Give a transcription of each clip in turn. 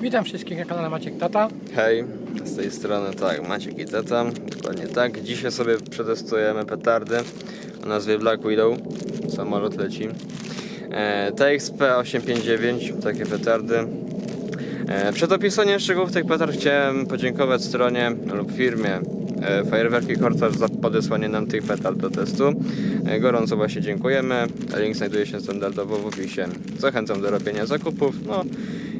Witam wszystkich na kanale Maciek Tata. Hej, z tej strony tak, Maciek i Teta, dokładnie tak. Dzisiaj sobie przetestujemy petardy o nazwie Black Widow. Samolot leci. E, TXP 859, takie petardy. E, przed opisaniem szczegółów tych petard chciałem podziękować stronie lub firmie e, Fajerwerki Kortarz za podesłanie nam tych petard do testu. E, gorąco właśnie dziękujemy. Link znajduje się standardowo w opisie. Zachęcam do robienia zakupów. No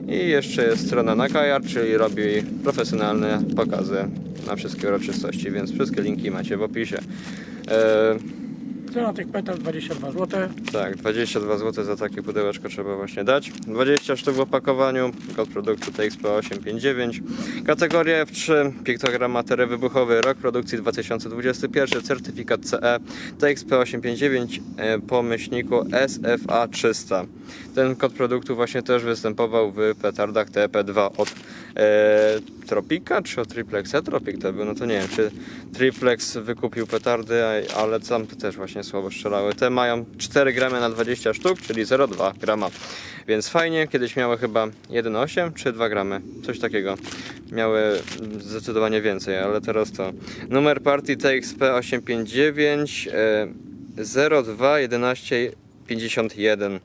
i jeszcze jest strona na Kajar, czyli robi profesjonalne pokazy na wszystkie uroczystości, więc wszystkie linki macie w opisie. Cena tych petard 22 zł. tak, 22 zł za takie pudełeczko trzeba właśnie dać. 20 sztuk w opakowaniu, kod produktu TXP859. Kategoria F3, piktogram matery wybuchowy, rok produkcji 2021, certyfikat CE TXP859 e, po myślniku SFA 300. Ten kod produktu właśnie też występował w petardach TP2 od Tropika czy od Triplexa? Tropik to był, no to nie wiem, czy Triplex wykupił petardy, ale tam też właśnie słabo strzelały. Te mają 4 gramy na 20 sztuk, czyli 0,2 grama. Więc fajnie, kiedyś miały chyba 1,8 czy 2 gramy, coś takiego. Miały zdecydowanie więcej, ale teraz to. Numer partii TXP 859 e, 02 11 51.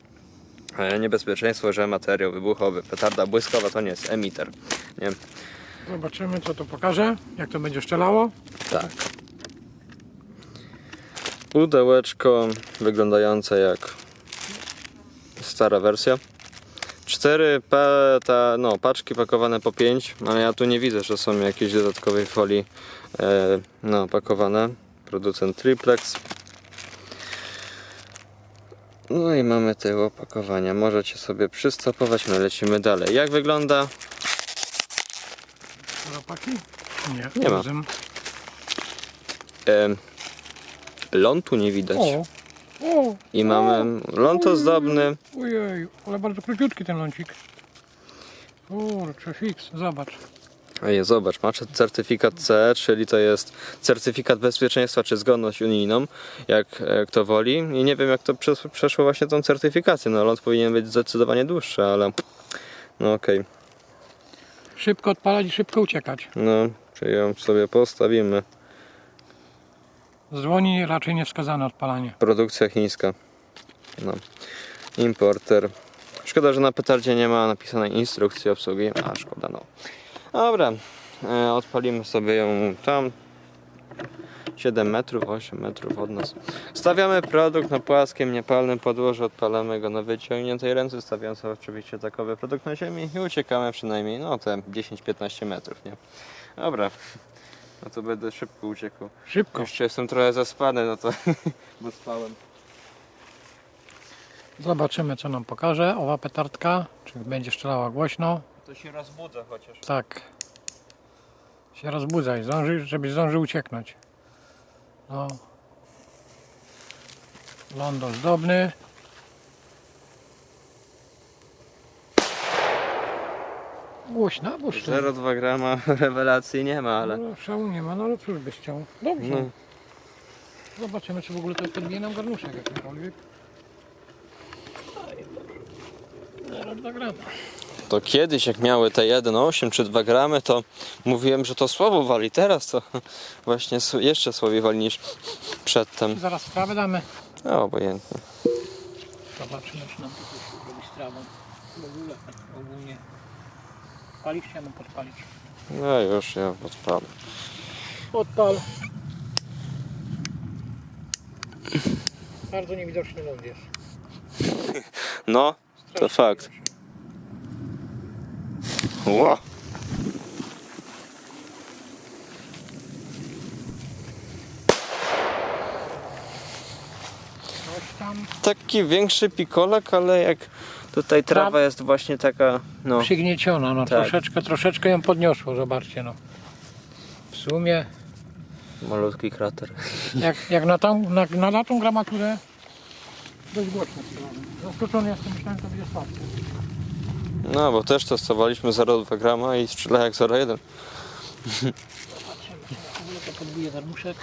E, Niebezpieczeństwo, że materiał wybuchowy, petarda błyskowa to nie jest emiter. Nie? Zobaczymy co to pokaże, jak to będzie strzelało. Tak. Pudełeczko wyglądające jak stara wersja. Cztery peta, no, paczki pakowane po 5, ale ja tu nie widzę, że są jakieś dodatkowej folii e, no, pakowane. Producent Triplex. No i mamy te opakowania. Możecie sobie przystopować, my lecimy dalej. Jak wygląda? Zapaki? Nie. Nie ma. E, lądu nie widać. O, o, I mamy ląd ozdobny. ojej, ale bardzo króciutki ten lącik. Kurczę, fix, zobacz. Ej, zobacz, masz certyfikat CE, czyli to jest certyfikat bezpieczeństwa czy zgodność unijną, jak e, kto woli. I nie wiem, jak to przes- przeszło właśnie tą certyfikację. No, ląd powinien być zdecydowanie dłuższy, ale no okej. Szybko odpalać i szybko uciekać. No, czyli ją sobie postawimy. Z dłoni raczej nie wskazane odpalanie. Produkcja chińska. No. Importer. Szkoda, że na petardzie nie ma napisanej instrukcji obsługi. A, szkoda, no. Dobra, e, odpalimy sobie ją tam. 7 metrów, 8 metrów od nas. Stawiamy produkt na płaskim, niepalnym podłożu, odpalamy go na wyciągniętej ręce, stawiając oczywiście takowy produkt na ziemi i uciekamy przynajmniej, no te 10-15 metrów, nie? Dobra, no to będę szybko uciekł. Szybko. Jeszcze jestem trochę zaspany, no to bo spałem. Zobaczymy co nam pokaże owa petardka. Czy będzie strzelała głośno. To się rozbudza chociaż. Tak. Się rozbudzaj, zdąży, żeby zdążył ucieknąć. No. Ląd ozdobny. Głośna, bo szczerze. 0,2 grama rewelacji nie ma, ale No, szału nie ma, no ale cóż byś chciał. Dobrze. no, Zobaczymy, czy w ogóle to podbije nam garnuszek jakikolwiek. 0,2 grama. To kiedyś jak miały te 1,8 czy 2 gramy, to mówiłem, że to słabo wali. Teraz to właśnie jeszcze słabiej wali niż przedtem. Zaraz sprawę damy. No, obojętnie. Zobaczymy, czy nam to robi z trawą. W ogóle, ogólnie. Palić chciałem podpalić. No już ja odpalę. Odpal. Bardzo niewidoczny ląd jest. No, to fakt. Ło. Tam Taki większy pikolak, ale jak tutaj trawa Traw- jest właśnie taka, no, przygnieciona, no Tak. troszeczkę, troszeczkę ją podniosło, zobaczcie no. W sumie, malutki krater. jak, jak na, tą, na, na, na tą gramaturę dość głośno strzelamy. Zaskoczony jestem, myślałem, że to będzie słabsze. No, bo też testowaliśmy 0,2 grama i strzela jak 0,1. Zobaczymy, czy na to podbije garnuszek.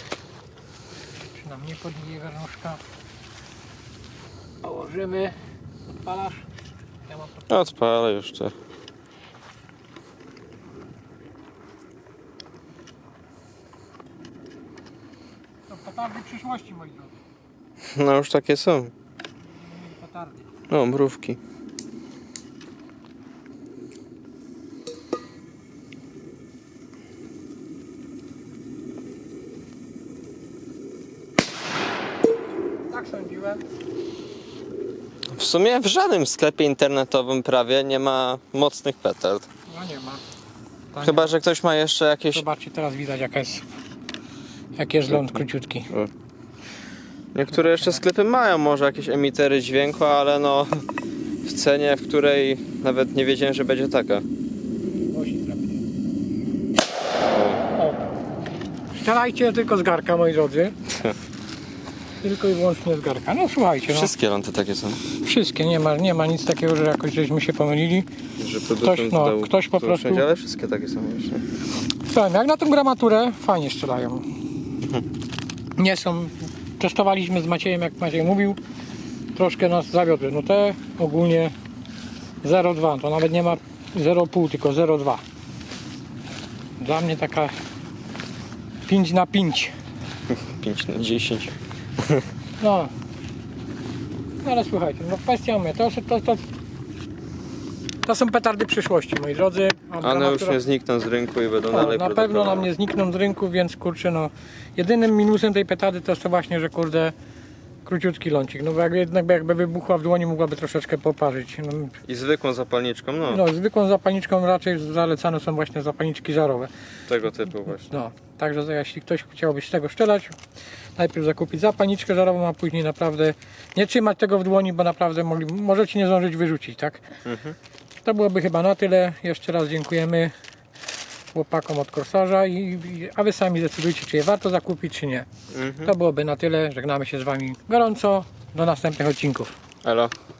Czy nam nie podbije garnuszka. Położymy. Odpalasz. Ja mam. Odpalę już. To petardy przyszłości, moi drodzy. No już takie są. No, mrówki. Sądziłem. W sumie w żadnym sklepie internetowym prawie nie ma mocnych petard. No nie ma. To Chyba, że ktoś ma jeszcze jakieś... Zobaczcie, teraz widać jaka jest, jaki jest ląd króciutki. Niektóre jeszcze sklepy mają może jakieś emitery dźwięku, ale no w cenie, w której nawet nie wiedziałem, że będzie taka. Strzelajcie tylko z garka, moi drodzy. Tylko i wyłącznie z garka. No słuchajcie, no, Wszystkie lądy takie są. wszystkie, nie ma, nie ma nic takiego, że jakoś żeśmy się pomylili. Że Ktoś, no, ktoś po prostu- Ale wszystkie takie są właśnie. Słuchaj, jak na tą gramaturę fajnie strzelają. Nie są. Testowaliśmy z Maciejem, jak Maciej mówił. Troszkę nas zawiodły. No te ogólnie 0,2. To nawet nie ma 0,5, tylko 0,2. Dla mnie taka 5 na 5. 5 na 10. No. Ale słuchajcie, no kwestia mnie. To, to, to, to są petardy przyszłości, moi drodzy. One już gramatura- nie znikną z rynku i będą o, dalej na pewno nam nie znikną z rynku, więc kurczę no jedynym minusem tej petardy to jest to właśnie, że kurde króciutki lącik, no bo jak, jednak jakby wybuchła w dłoni mogłaby troszeczkę poparzyć. No, I zwykłą zapalniczką, no, no zwykłą zapalniczką raczej zalecane są właśnie zapalniczki żarowe. tego typu właśnie. No, także jeśli ktoś chciałby z tego strzelać, najpierw zakupić zapalniczkę żarową, a później naprawdę nie trzymać tego w dłoni, bo naprawdę mogli, możecie nie zdążyć wyrzucić, tak? Mhm. To byłoby chyba na tyle. Jeszcze raz dziękujemy chłopakom od Korsarza, i, a wy sami decydujcie, czy je warto zakupić, czy nie. Mhm. To byłoby na tyle. Żegnamy się z wami gorąco. Do następnych odcinków. Elo.